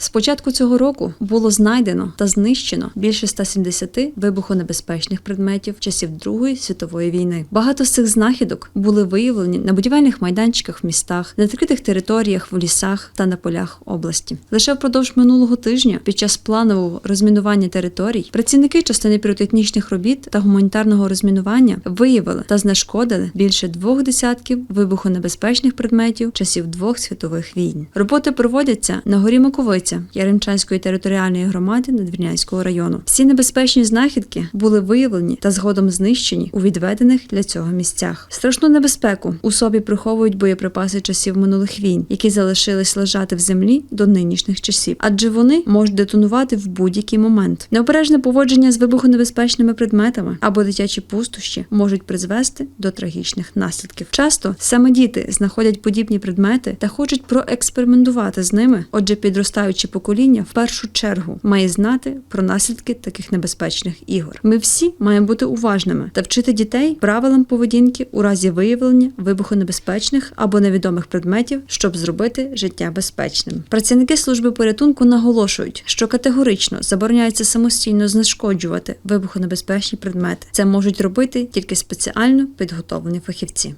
З початку цього року було знайдено та знищено більше 170 вибухонебезпечних предметів часів Другої світової війни. Багато з цих знахідок були виявлені на будівельних майданчиках в містах, на відкритих територіях, в лісах та на полях області. Лише впродовж минулого тижня, під час планового розмінування територій, працівники частини піротехнічних робіт та гуманітарного розмінування виявили та знешкодили більше двох десятків вибухонебезпечних предметів часів двох світових війн. Роботи проводяться на горі Маковиця Яремчанської територіальної громади Надвірнянського району. Всі небезпечні знахідки були виявлені та згодом знищені у відведених для цього місцях. Страшну небезпеку у собі приховують боєприпаси часів минулих війн, які залишились лежати в землі до нинішніх часів, адже вони можуть детонувати в будь-який момент. Необережне поводження з вибухонебезпечними предметами або дитячі пустощі можуть призвести до трагічних наслідків. Часто саме діти знаходять подібні предмети та хочуть проекспериментувати з ними. Отже, підростаюче покоління в першу чергу має знати про наслідки таких небезпечних ігор. Ми всі маємо бути уважними та вчити дітей правилам поведінки у разі виявлення вибухонебезпечних або невідомих предметів, щоб зробити життя безпечним. Працівники служби порятунку наголошують, що категорично забороняється самостійно знешкоджувати вибухонебезпечні предмети. Це можуть робити тільки спеціально підготовлені фахівці.